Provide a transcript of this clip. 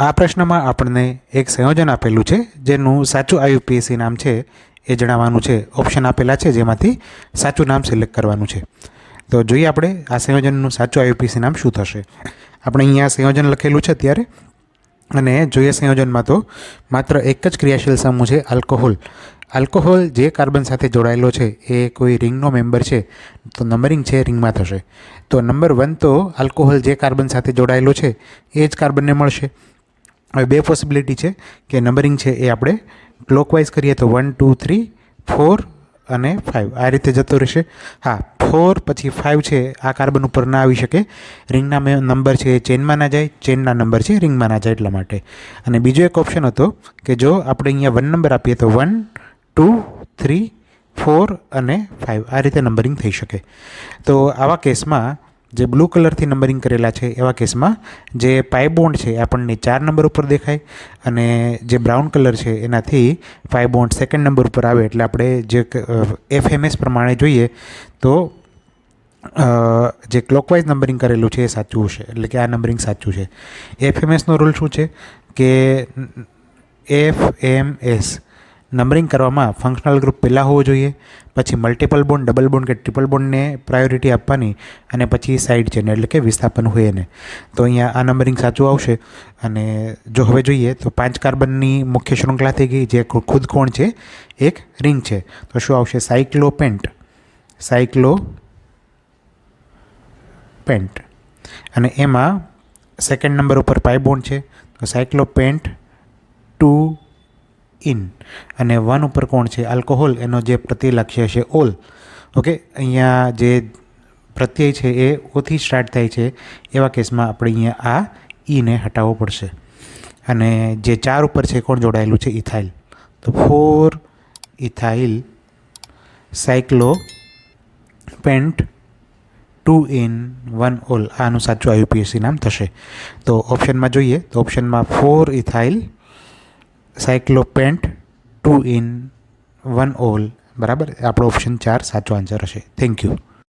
આ પ્રશ્નમાં આપણને એક સંયોજન આપેલું છે, જેનું સાચું આયુપીએસસી નામ છે, એ જણાવવાનું છે. ઓપ્શન આપેલા છે, જેમાંથી સાચું નામ સિલેક્ટ કરવાનું છે. તો જોઈએ આપણે આ સંયોજનનું સાચું આયુપીએસસી નામ શું થશે. આપણે અહીંયા સંયોજન લખેલું છે અત્યારે. અને જોઈએ સંયોજનમાં તો માત્ર એક જ ક્રિયાશીલ સમૂહ છે આલ્કોહોલ આલ્કોહોલ જે કાર્બન સાથે જોડાયેલો છે, એ કોઈ રિંગનો મેમ્બર છે, તો નંબરિંગ છે, રિંગમાં થશે. તો નંબર વન તો આલ્કોહોલ જે કાર્બન સાથે જોડાયેલો છે, એ જ કાર્બનને મળશે. હવે બે પોસિબિલિટી છે કે નંબરિંગ છે એ આપણે ક્લોકવાઇઝ કરીએ તો વન ટુ થ્રી ફોર અને ફાઇવ આ રીતે જતો રહેશે. હા ફોર પછી ફાઇવ છે, આ કાર્બન ઉપર ના આવી શકે. રિંગના નંબર છે એ ચેનમાં ના જાય ચેનના નંબર છે રિંગમાં ના જાય એટલા માટે. અને બીજો એક ઓપ્શન હતો કે જો આપણે અહીંયા વન નંબર આપીએ તો વન ટુ થ્રી ફોર અને ફાઇવ આ રીતે નંબરિંગ થઈ શકે. તો આવા કેસમાં જે બ્લુ કલરથી નંબરિંગ કરેલા છે એવા કેસમાં, જે પાઈ બોન્ડ છે આપણને ચાર નંબર ઉપર દેખાય અને જે બ્રાઉન કલર છે એનાથી પાઇપ બોન્ડ સેકન્ડ નંબર ઉપર આવે. એટલે આપણે જે એફએમએસ પ્રમાણે જોઈએ તો જે ક્લોકવાઇઝ નંબરિંગ કરેલું છે એ સાચું હશે. એટલે કે આ નંબરિંગ સાચું છે. એફએમએસનો રૂલ શું છે? કે એફ એમ એસ નંબરિંગ કરવામાં ફંક્શનલ ગ્રુપ પહેલાં હોવો જોઈએ, પછી મલ્ટિપલ બોન્ડ ડબલ બોન્ડ કે ટ્રિપલ બોન્ડને પ્રાયોરિટી આપવાની અને પછી સાઇડ ચેન એટલે કે વિસ્થાપન હોય એને. તો અહીંયા આ નંબરિંગ સાચું આવશે અને જો હવે જોઈએ તો પાંચ કાર્બનની મુખ્ય શૃંખલા થઈ ગઈ, જે ખુદ કોણ છે? એક રિંગ છે. તો શું આવશે? સાયક્લોપેન્ટ સાયક્લો પેન્ટ અને એમાં સેકન્ડ નંબર ઉપર પાઈ બોન્ડ છે. તો સાયક્લોપેન્ટ ટુ ઇન અને વન ઉપર કોણ છે? આલ્કોહોલ એનો જે પ્રત્યય છે ઓલ ઓકે અહીંયા જે પ્રત્યય છે એ ઓથી સ્ટાર્ટ થાય છે. એવા કેસમાં આપણે અહીંયા આ ઈને હટાવવો પડશે. અને જે ચાર ઉપર છે, કોણ જોડાયેલું છે? ઇથાઇલ તો four ethyl cyclo pent two en one ol આનું સાચું આયુપીએસસી નામ થશે. તો ઓપ્શનમાં જોઈએ. તો ઓપ્શનમાં four ethyl cyclopent two en one ol. બરાબર? આપણો ઓપ્શન ચાર સાચો આન્સર હશે. Thank you